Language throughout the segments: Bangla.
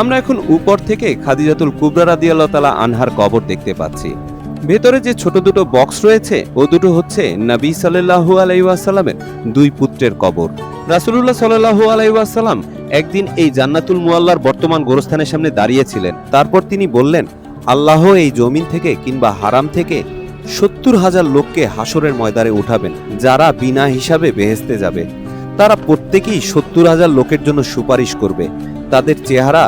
আমরা এখন উপর থেকে খাদিজাতুল কুবরা রাদিয়াল্লাহ তালা আনহার কবর দেখতে পাচ্ছি। ভেতরে যে ছোট দুটো বক্স রয়েছে, ও দুটো হচ্ছে নবী সাল্লাহু আলাইসাল্লামের দুই পুত্রের কবর। রাসুলুল্লাহ সাল্লাহু আলাইসাল্লাম একদিন এই জান্নাতুল মুয়াল্লার বর্তমান গোরস্থানের সামনে দাঁড়িয়েছিলেন। তারপর তিনি বললেন, আল্লাহ এই জমিন থেকে কিংবা হারাম থেকে সত্তর হাজার লোককে হাসরের ময়দানে উঠাবেন, যারা বিনা হিসাবে বেহেস্তে যাবে। তারা প্রত্যেকেই সত্তর হাজার লোকের জন্য সুপারিশ করবে। তাদের চেহারা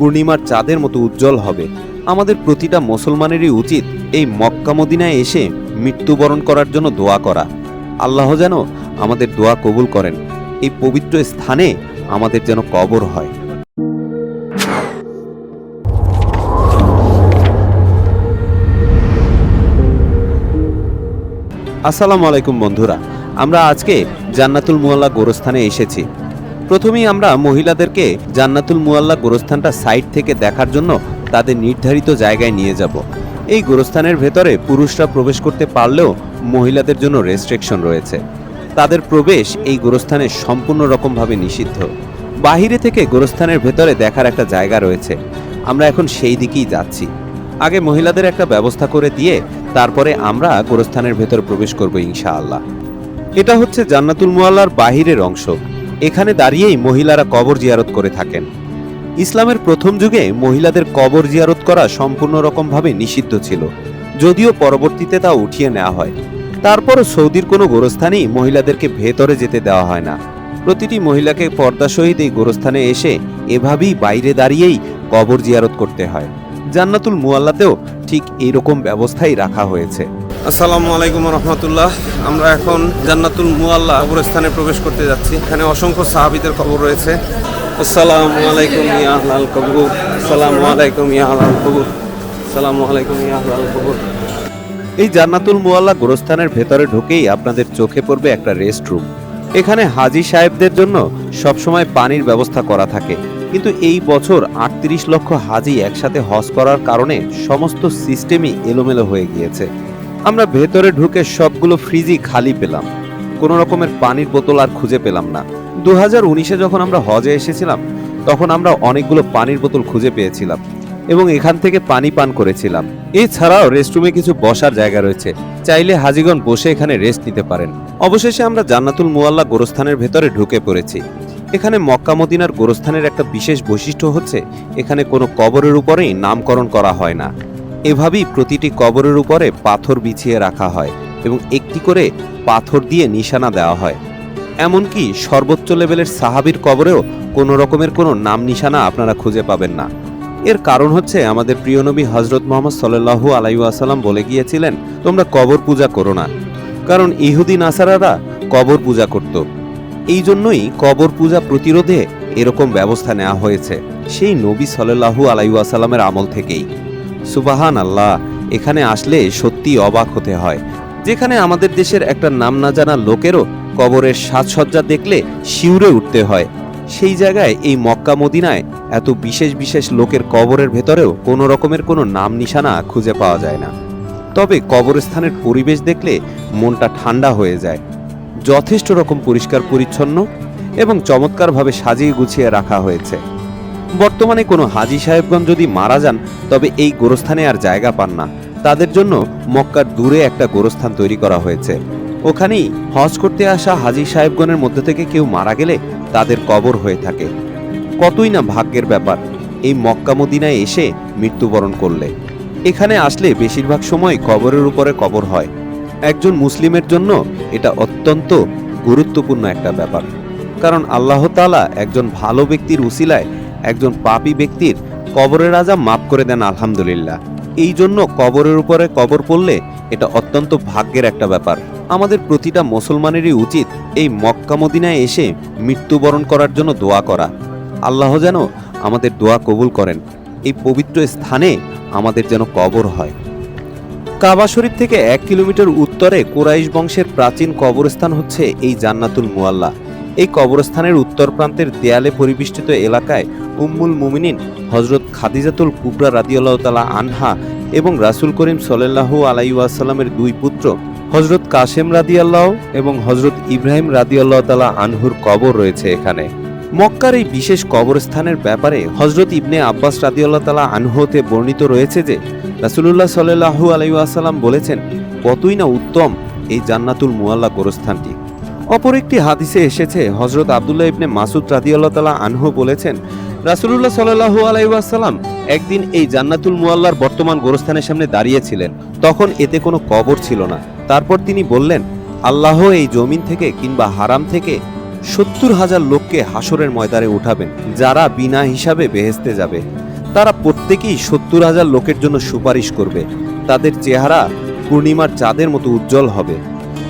পূর্ণিমার চাঁদের মতো উজ্জ্বল হবে। আমাদের প্রতিটা মুসলমানেরই উচিত এই মক্কা মদিনায় এসে মৃত্যুবরণ করার জন্য দোয়া করা। আল্লাহ যেন আমাদের দোয়া কবুল করেন। এই পবিত্র স্থানে আমাদের যেন কবর হয়। আসসালামু আলাইকুম বন্ধুরা, আমরা আজকে জান্নাতুল মুয়াল্লা গোরস্থানে এসেছি। প্রথমেই আমরা মহিলাদেরকে জান্নাতুল মুয়াল্লা গোরস্থানটা সাইড থেকে দেখার জন্য তাদের নির্ধারিত জায়গায় নিয়ে যাব। এই গোরস্থানের ভেতরে পুরুষরা প্রবেশ করতে পারলেও মহিলাদের জন্য রেস্ট্রিকশন রয়েছে। তাদের প্রবেশ এই গোরস্থানে সম্পূর্ণ রকমভাবে নিষিদ্ধ। বাহিরে থেকে গোরস্থানের ভেতরে দেখার একটা জায়গা রয়েছে। আমরা এখন সেই দিকেই যাচ্ছি। আগে মহিলাদের একটা ব্যবস্থা করে দিয়ে তারপরে আমরা গোরস্থানের ভেতর প্রবেশ করব ইনশাআল্লাহ। এটা হচ্ছে জান্নাতুল মুয়াল্লার বাহিরের অংশ। এখানে দাঁড়িয়েই মহিলারা কবর জিয়ারত করে থাকেন। ইসলামের প্রথম যুগে মহিলাদের কবর জিয়ারত করা সম্পূর্ণ রকমভাবে নিষিদ্ধ ছিল, যদিও পরবর্তীতে তা উঠিয়ে নেওয়া হয়। তারপরও সৌদির কোনো গোরস্থানেই মহিলাদেরকে ভেতরে যেতে দেওয়া হয় না। প্রতিটি মহিলাকে পর্দা সহিত এই গোরস্থানে এসে এভাবেই বাইরে দাঁড়িয়েই কবর জিয়ারত করতে হয়। জান্নাতুল মুয়াল্লাতেও ঠিক এইরকম ব্যবস্থাই রাখা হয়েছে। আসসালামু আলাইকুম রহমতুল্লাহ। আমরা এখন জান্নাতুল মুয়াল্লা কবরস্থানে প্রবেশ করতে যাচ্ছি। এখানে অসংখ্য সাহাবিদের কবর রয়েছে। আসসালামু আলাইকুম ইয়া আহলাল কবর। আসসালামু আলাইকুম ইয়া আহলাল কবর। আসসালামু আলাইকুম ইয়া আহলাল কবর। এই জান্নাতুল মুয়াল্লা গোরস্থানের ভেতরে ঢুকেই আপনাদের চোখে পড়বে একটা রেস্ট রুম এখানে হাজি সাহেবদের জন্য সবসময় পানির ব্যবস্থা করা থাকে। কিন্তু এই বছর আটত্রিশ লক্ষ হাজি একসাথে হজ করার কারণে সমস্ত সিস্টেমই এলোমেলো হয়ে গিয়েছে। আমরা ভেতরে ঢুকে সবগুলো ফ্রিজই খালি পেলাম। কোনো রকমের পানির বোতল আর খুঁজে পেলাম না। দু হাজার উনিশে যখন আমরা হজে এসেছিলাম, তখন আমরা অনেকগুলো পানির বোতল খুঁজে পেয়েছিলাম এবং এখান থেকে পানি পান করেছিলাম। এছাড়াও রেস্টরুমে কিছু বসার জায়গা রয়েছে। চাইলে হাজিগণ বসে এখানে রেস্ট নিতে পারেন। অবশেষে আমরা জান্নাতুল মুয়াল্লা গোরস্থানের ভেতরে ঢুকে পড়েছি। এখানে মক্কা মদিনার গোরস্থানের একটা বিশেষ বৈশিষ্ট্য হচ্ছে, এখানে কোনো কবরের উপরেই নামকরণ করা হয় না। এভাবেই প্রতিটি কবরের উপরে পাথর বিছিয়ে রাখা হয় এবং একটি করে পাথর দিয়ে নিশানা দেওয়া হয়। এমনকি সর্বোচ্চ লেভেলের সাহাবির কবরেও কোনো রকমের কোনো নাম নিশানা আপনারা খুঁজে পাবেন না। এর কারণ হচ্ছে আমাদের প্রিয় নবী হজরত মোহাম্মদ সাল্লাহু আলাইসাল্লাম বলে গিয়েছিলেন, তোমরা কবর পূজা করো না। কারণ ইহুদি নাসারারা কবর পূজা করত। এই জন্যই কবর পূজা প্রতিরোধে এরকম ব্যবস্থা নেওয়া হয়েছে, সেই নবী সাল্লাহু আলাইসাল্লামের আমল থেকেই। সুবাহান আল্লাহ এখানে আসলে সত্যি অবাক হতে হয়। যেখানে আমাদের দেশের একটা নাম না জানা লোকেরও কবরের সাজসজ্জা দেখলে শিউরে উঠতে হয়। সেই জায়গায় এই মক্কা মদিনায় এত বিশেষ বিশেষ লোকের কবরের ভেতরেও কোনো রকমের কোনো নাম নিশানা খুঁজে পাওয়া যায় না। তবে কবরস্থানের পরিবেশ দেখলে মনটা ঠান্ডা হয়ে যায়। যথেষ্ট রকম পরিষ্কার পরিচ্ছন্ন এবং চমৎকারভাবে সাজিয়ে গুছিয়ে রাখা হয়েছে। বর্তমানে কোনো হাজি সাহেবগঞ্জ যদি মারা যান, তবে এই গোরস্থানে আর জায়গা পান না। তাদের জন্য মক্কার দূরে একটা গোরস্থান তৈরি করা হয়েছে। ওখানেই হজ করতে আসা হাজি সাহেবগণের মধ্যে থেকে কেউ মারা গেলে তাদের কবর হয়ে থাকে। কতই না ভাগ্যের ব্যাপার, এই মক্কা মদিনায় এসে মৃত্যুবরণ করলে। এখানে আসলে বেশিরভাগ সময় কবরের উপরে কবর হয়। একজন মুসলিমের জন্য এটা অত্যন্ত গুরুত্বপূর্ণ একটা ব্যাপার। কারণ আল্লাহ তাআলা একজন ভালো ব্যক্তির উসিলায় একজন পাপী ব্যক্তির কবরের আজাব মাফ করে দেন, আলহামদুলিল্লাহ। এই জন্য কবরের উপরে কবর পড়লে এটা অত্যন্ত ভাগ্যের একটা ব্যাপার। আমাদের প্রতিটা মুসলমানেরই উচিত এই মক্কা মদিনায় এসে মৃত্যুবরণ করার জন্য দোয়া করা। আল্লাহ যেন আমাদের দোয়া কবুল করেন। এই পবিত্র স্থানে আমাদের যেন কবর হয়। কাবা শরীফ থেকে এক কিলোমিটার উত্তরে কোরাইশ বংশের প্রাচীন কবরস্থান হচ্ছে এই জান্নাতুল মুয়াল্লা এই কবরস্থানের উত্তর প্রান্তের দেয়ালে পরিবেষ্টিত এলাকায় উম্মুল মুমিনিন হজরত খাদিজাতুল কুবরা রাদিয়াল্লাহ তালা আনহা এবং রাসুল করিম সাল্লাহু আলাইসাল্লামের দুই পুত্র হজরত কাশেম রাদিয়াল্লাহ এবং হজরত ইব্রাহিম রাদিয়াল্লাহ তালা আনহুর কবর রয়েছে এখানে। মক্কার এই বিশেষ কবরস্থানের ব্যাপারে হজরত ইবনে আব্বাস রাদিউল্লাহ তালা আনহতে বর্ণিত রয়েছে যে, রাসুলুল্লাহ সাল্লাহু আলাইসাল্লাম বলেছেন, কতই না উত্তম এই জান্নাতুল মুয়াল্লা গোরস্থানটি। অপর একটি হাদিসে এসেছে হজরত আবদুল্লাহ ইবনে মাসুদ রাদিউল্লাহ তালা আনহু বলেছেন, রাসুলুল্লাহ সাল্লাহু আলাইসাল্লাম একদিন এই জান্নাতুল মুয়াল্লার বর্তমান গোরস্থানের সামনে দাঁড়িয়েছিলেন। তখন এতে কোনো কবর ছিল না। তারপর তিনি বললেন, আল্লাহ এই জমিন থেকে কিংবা হারাম থেকে সত্তর হাজার লোককে হাসরের ময়দানে উঠাবেন, যারা বিনা হিসাবে বেহেস্তে যাবে। তারা প্রত্যেকেই সত্তর হাজার লোকের জন্য সুপারিশ করবে। তাদের চেহারা পূর্ণিমার চাঁদের মতো উজ্জ্বল হবে।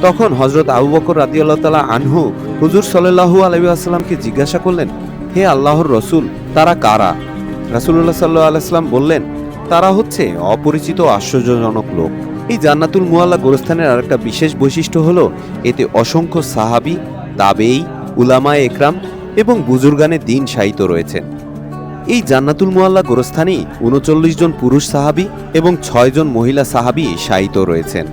তখন হজরত আবু বকর রাদিয়াল্লাহ তালা আনহু হুজুর সাল্লাহু আলহিহাস্লামকে জিজ্ঞাসা করলেন, হে আল্লাহর রসুল, তারা কারা? রাসুল্লাহ সাল্লাহ আলাইসলাম বললেন, তারা হচ্ছে অপরিচিত আশ্চর্যজনক লোক। এই জান্নাতুল মুয়াল্লা গোরস্থানের আরেকটা বিশেষ বৈশিষ্ট্য হলো, এতে অসংখ্য সাহাবি তাবেই উলামায়ে একরাম এবং বুজুর্গানে দিন শায়িত রয়েছেন। এই জান্নাতুল মুয়াল্লা গোরস্থানেই উনচল্লিশ জন পুরুষ সাহাবি এবং ছয় জন মহিলা সাহাবি শায়িত রয়েছেন।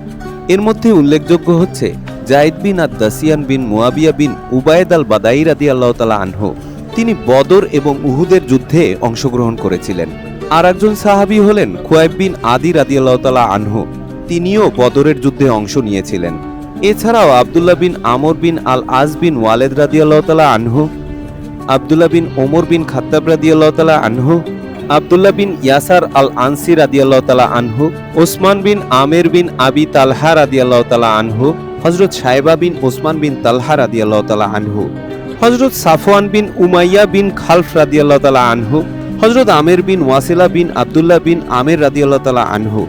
এর মধ্যে উল্লেখযোগ্য হচ্ছে জাইদ বিন আদ দাসিয়ান বিন মুয়াবিয়া বিন উবায়দ আল বাদাই রাদি আল্লাহ তালা আনহু। তিনি বদর এবং উহুদের যুদ্ধে অংশগ্রহণ করেছিলেন। আর একজন সাহাবি হলেন খুয়াইব বিন আদি রাদি আল্লাহ তালা আনহু। তিনিও বদরের যুদ্ধে অংশ নিয়েছিলেন। এছাড়াও আবদুল্লাহ বিন আমর বিন আল আজ বিন ওয়ালেদ রাদি আল্লাহ তালা আনহু, আবদুল্লাহ বিন ওমর বিন খাত্তাব রাদিয়াল্লাহ তালা আনহু আবদুল্লাহ বিন ইয়াসার আল আনসি রাদিয়াল্লাহ তালা আনহু, ওসমান বিন আমের বিন আবি তালহা রাদিয়াল্লাহ তালা আনহু হজরত সাহেবা বিন ওসমান বিন তালহা রাদিয়াল্লাহ তালা আনহু হজরত Safwan bin Umayya bin Khalaf রাদিয়াল্লাহ তালা আনহু হজরত আমের বিন ওয়াসিলা বিন আবদুল্লাহ বিন আমের রাদিয়াল্লাহ তালা আনহু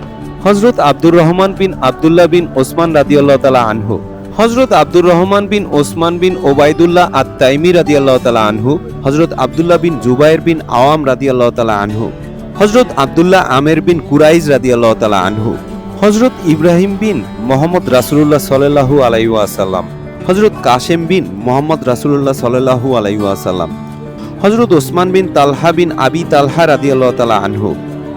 হজরত আব্দুর রহমান বিন আবদুল্লাহ বিন ওসমান রাদিয়াল্লাহ তালা আনহু। হজরত আব্দুর রহমান বিন ওসমান বিন ওবায়দুল্লাহ আত তাইমি রাদিয়াল্লাহ তালা আনহু হজরত আবদুল্লাহ বিন জুবাইর বিন আওয়াম রাদিয়াল্লাহ তালা আনহু হজরত আবদুল্লাহ আমের বিন কুরাইজ রাদিয়াল্লাহ তালা আনহু হজরত ইব্রাহিম বিন মোহাম্মদ রাসুলুল্লাহ সাল্লাহু আলাইসাল্লাম হজরত কাশেম বিন মোহাম্মদ রাসুলুল্লাহ সাল্লাহু আলাইসাল্লাম হজরত ওসমান বিন তালহা বিন আবি তালহা রাদিয়াল্লাহ তালা আনহু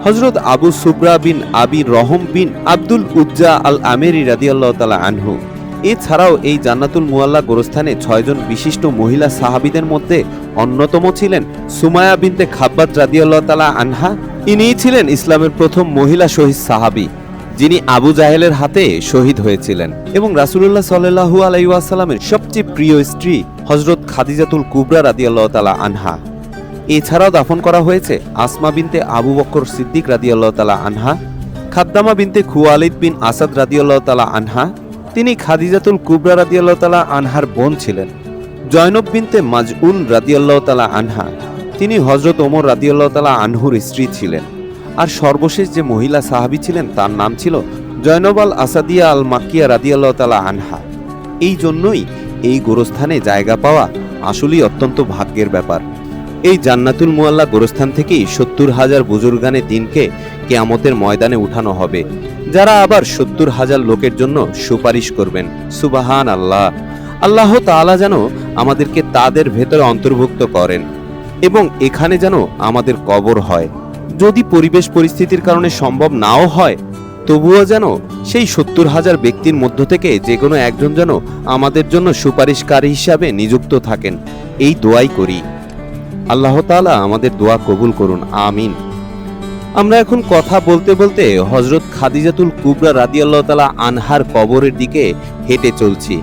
হজরত আবু সুব্রা বিন আবি রহম বিন আব্দুল উজ্জা আল আমেরি রাদিয়াল্লাহ তালা আনহু। এছাড়াও এই জান্নাতুল মুয়াল্লা গোরস্থানে ছয়জন বিশিষ্ট মহিলা সাহাবিদের মধ্যে অন্যতম ছিলেন সুমায়া বিনতে খাব্বাত রাদিয়াল্লাহ তালা আনহা। ইনিই ছিলেন ইসলামের প্রথম মহিলা শহীদ সাহাবি, যিনি আবু জাহেলের হাতে শহীদ হয়েছিলেন। এবং রাসুলুল্লাহ সাল্লাহু আলাইসাল্লামের সবচেয়ে প্রিয় স্ত্রী হজরত খাদিজাতুল কুবরা রাদিয়াল্লাহ তালা আনহা। এছাড়াও দাফন করা হয়েছে আসমা বিনতে আবু বক্কর সিদ্দিক রাদিয়াল্লাহ তালা আনহা, খাদ্দামা বিনতে খুয়ালিদ বিন আসাদ রাদিয়াল্লাহ তালা আনহা তিনি খাদিজাতুল কুবরা রাদিয়াল্লাহ তালা আনহার বোন ছিলেন। জয়নব বিনতে মাজউন রাদিয়াল্লাহ তালা আনহা, তিনি হজরত ওমর রাদিয়াল্লাহ তালা আনহুর স্ত্রী ছিলেন। আর সর্বশেষ যে মহিলা সাহাবী ছিলেন, তার নাম ছিল জয়নব আল আসাদিয়া আল মাকিয়া রাদিয়াল্লাহ তালা আনহা। এই জন্যই এই গোরস্থানে জায়গা পাওয়া আসলেই অত্যন্ত ভাগ্যের ব্যাপার। এই জান্নাতুল মোয়াল্লা গোরস্থান থেকেই সত্তর হাজার বুজুর্গানে দিনকে কেয়ামতের ময়দানে উঠানো হবে। যারা আবার সত্তর হাজার লোকের জন্য সুপারিশ করবেন। সুবাহান আল্লাহ আল্লাহ তাআলা যেন আমাদেরকে তাদের ভেতরে অন্তর্ভুক্ত করেন এবং এখানে যেন আমাদের কবর হয়। যদি পরিবেশ পরিস্থিতির কারণে সম্ভব নাও হয়, তবুও যেন সেই সত্তর হাজার ব্যক্তির মধ্য থেকে যে কোনো একজন যেন আমাদের জন্য সুপারিশকারী হিসাবে নিযুক্ত থাকেন। এই দোয়াই করি। আল্লাহ তাআলা আমাদের দোয়া কবুল করুন, আমিন। আমরা এখন কথা বলতে বলতে হজরত খাদিজাতুল কুবরা রাদিয়াল্লাহ তালা আনহার কবরের দিকে হেঁটে চলছি।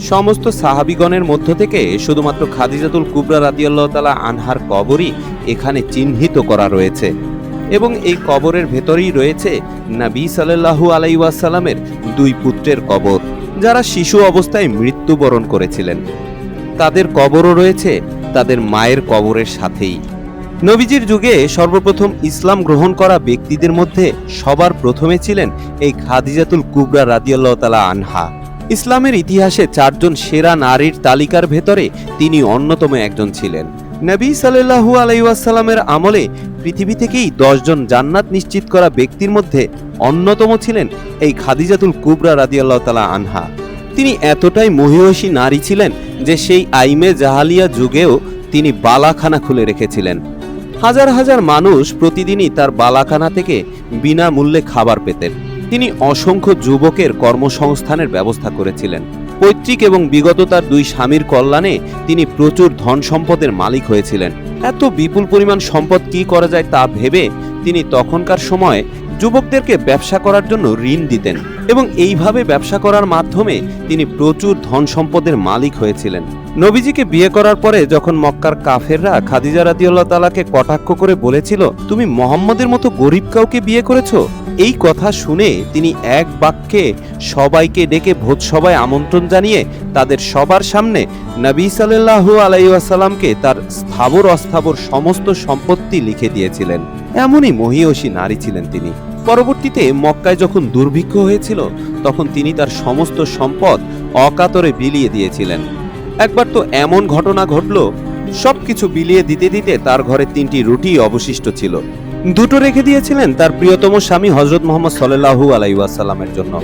সমস্ত সাহাবিগণের মধ্য থেকে শুধুমাত্র খাদিজাতুল কুবরা রাদিয়াল্লাহ তালা আনহার কবরই এখানে চিহ্নিত করা রয়েছে এবং এই কবরের ভেতরেই রয়েছে নাবি সাল্লাল্লাহু আলাইসাল্লামের দুই পুত্রের কবর, যারা শিশু অবস্থায় মৃত্যুবরণ করেছিলেন। তাদের কবরও রয়েছে, তাদের মায়ের কবরের সাথেই। নবীজির যুগে সর্বপ্রথম ইসলাম গ্রহণ করা ব্যক্তিদের মধ্যে সবার প্রথমে ছিলেন এই খাদিজাতুল কুবরা রাদিয়াল্লাহ তালা আনহা। ইসলামের ইতিহাসে চারজন সেরা নারীর তালিকার ভেতরে তিনি অন্যতম একজন ছিলেন। নবী সাল্লাহু আলাইসাল্লামের আমলে পৃথিবী থেকেই দশজন জান্নাত নিশ্চিত করা ব্যক্তির মধ্যে অন্যতম ছিলেন এই খাদিজাতুল কুবরা রাদিয়াল্লাহ তালা আনহা। তিনি এতটাই মহিষী নারী ছিলেন যে সেই আইমে জাহালিয়া যুগেও তিনি বালাখানা খুলে রেখেছিলেন। হাজার হাজার মানুষ প্রতিদিনই তার বালাখানা থেকে বিনামূল্যে খাবার পেতেন। তিনি অসংখ্য যুবকের কর্মসংস্থানের ব্যবস্থা করেছিলেন। পৈতৃক এবং বিগত তার দুই স্বামীর কল্যাণে তিনি প্রচুর ধন সম্পদের মালিক হয়েছিলেন। এত বিপুল পরিমাণ সম্পদ কি করা যায় তা ভেবে তিনি তখনকার সময় যুবকদেরকে ব্যবসা করার জন্য ঋণ দিতেন এবং এইভাবে ব্যবসা করার মাধ্যমে তিনি প্রচুর ধন সম্পদের মালিক হয়েছিলেন। নবীজিকে বিয়ে করার পরে যখন মক্কার কাফেররা খাদিজা রাদিউল্লাহ তালাকে কটাক্ষ করে বলেছিল, তুমি মোহাম্মদের মতো গরিব কাউকে বিয়ে করেছ? এই কথা শুনে তিনি এক বাক্যে সবাইকে ডেকে ভোজসভায় আমন্ত্রণ জানিয়ে তাদের সবার সামনে নবী সাল্লাল্লাহু আলাইসাল্লামকে তার স্থাবর অস্থাবর সমস্ত সম্পত্তি লিখে দিয়েছিলেন। এমনই মহিয়সী নারী ছিলেন তিনি। পরবর্তীতে মক্কায় যখন দুর্ভিক্ষ হয়েছিল, তখন তিনি তার সমস্ত সম্পদ অকাতরে বিলিয়ে দিয়েছিলেন। একবার তো এমন ঘটনা ঘটল, সবকিছু বিলিয়ে দিতে দিতে তার ঘরে তিনটি রুটি অবশিষ্ট ছিল। দুটো রেখে দিয়েছিলেন তার প্রিয়তম স্বামী হজরত মোহাম্মদ সাল্লাহু আলাইসাল্লামের জন্য।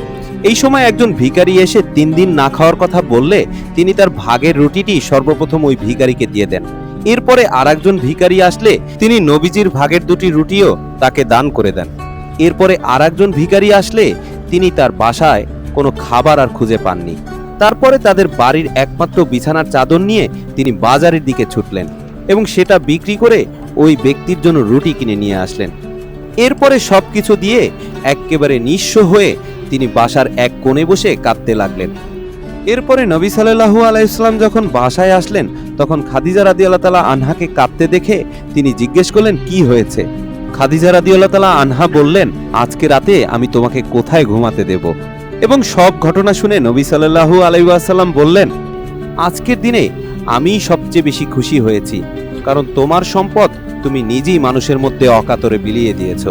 এই সময় একজন ভিখারি এসে তিন দিন না খাওয়ার কথা বললে তিনি তার ভাগের রুটিটি সর্বপ্রথম ওই ভিখারিকে দিয়ে দেন। এরপরে আর একজন ভিখারি আসলে তিনি নবীজির ভাগের দুটি রুটিও তাকে দান করে দেন। এরপরে আর একজন ভিখারি আসলে তিনি তার বাসায় কোনো খাবার আর খুঁজে পাননি। তারপরে তাদের বাড়ির একমাত্র বিছানার চাদর নিয়ে তিনি বাজারের দিকে ছুটলেন এবং সেটা বিক্রি করে ওই ব্যক্তির জন্য রুটি কিনে নিয়ে আসলেন। এরপরে সবকিছু দিয়ে এক্কেবারে নিঃস্ব হয়ে তিনি বাসার এক কোণে বসে কাঁদতে লাগলেন। এরপরে নবী সাল্লাহু আলাইসলাম যখন বাসায় আসলেন, তখন খাদিজা রাদি আল্লাহ তালা আনহাকে কাঁদতে দেখে তিনি জিজ্ঞেস করলেন, কি হয়েছে? খাদিজা রাদি আল্লাহ তালা আনহা বললেন, আজকে রাতে আমি তোমাকে কোথায় ঘুমাতে দেব? এবং সব ঘটনা শুনে নবী সাল্লাহু আলাইসাল্লাম বললেন, আজকের দিনে আমিই সবচেয়ে বেশি খুশি হয়েছি, কারণ তোমার সম্পদ তুমি নিজেই মানুষের মধ্যে অকাতরে বিলিয়ে দিয়েছ।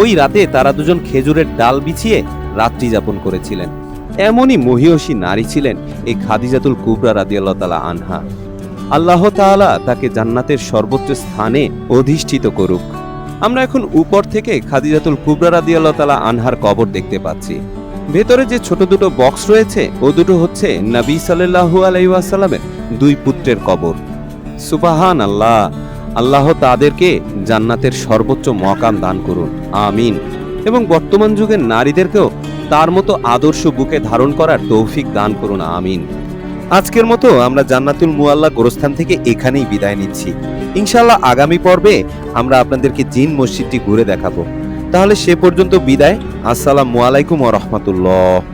ওই রাতে তারা দুজন খেজুরের ডাল বিছিয়ে রাত্রি যাপন করেছিলেন। এমনই মহিয়সী নারী ছিলেন এই খাদিজাতুল কুবরা রাদিয়াল্লাহ তালা আনহা। আল্লাহ তাআলা তাকে জান্নাতের সর্বোচ্চ স্থানে অধিষ্ঠিত করুক। আমরা এখন উপর থেকে খাদিজাতুল কুবরা রাদিয়াল্লাহ তালা আনহার কবর দেখতে পাচ্ছি। ভেতরে যে ছোট দুটো বক্স রয়েছে, ও দুটো হচ্ছে নবী সাল্লাল্লাহু আলাইহি ওয়াসাল্লামের দুই পুত্রের কবর। সুবাহান আল্লাহ আল্লাহ তাদেরকে জান্নাতের সর্বোচ্চ মকাম দান করুন, আমিন। এবং বর্তমান যুগের নারীদেরকেও তার মতো আদর্শ বুকে ধারণ করার তৌফিক দান করুন, আমিন। আজকের মতো আমরা জান্নাতুল মুয়াল্লা গোরস্থান থেকে এখানেই বিদায় নিচ্ছি। ইনশাল্লাহ আগামী পর্বে আমরা আপনাদেরকে জিন মসজিদটি ঘুরে দেখাবো। তাহলে সে পর্যন্ত বিদায়। আসসালামু আলাইকুম ওয়া রাহমাতুল্লাহ।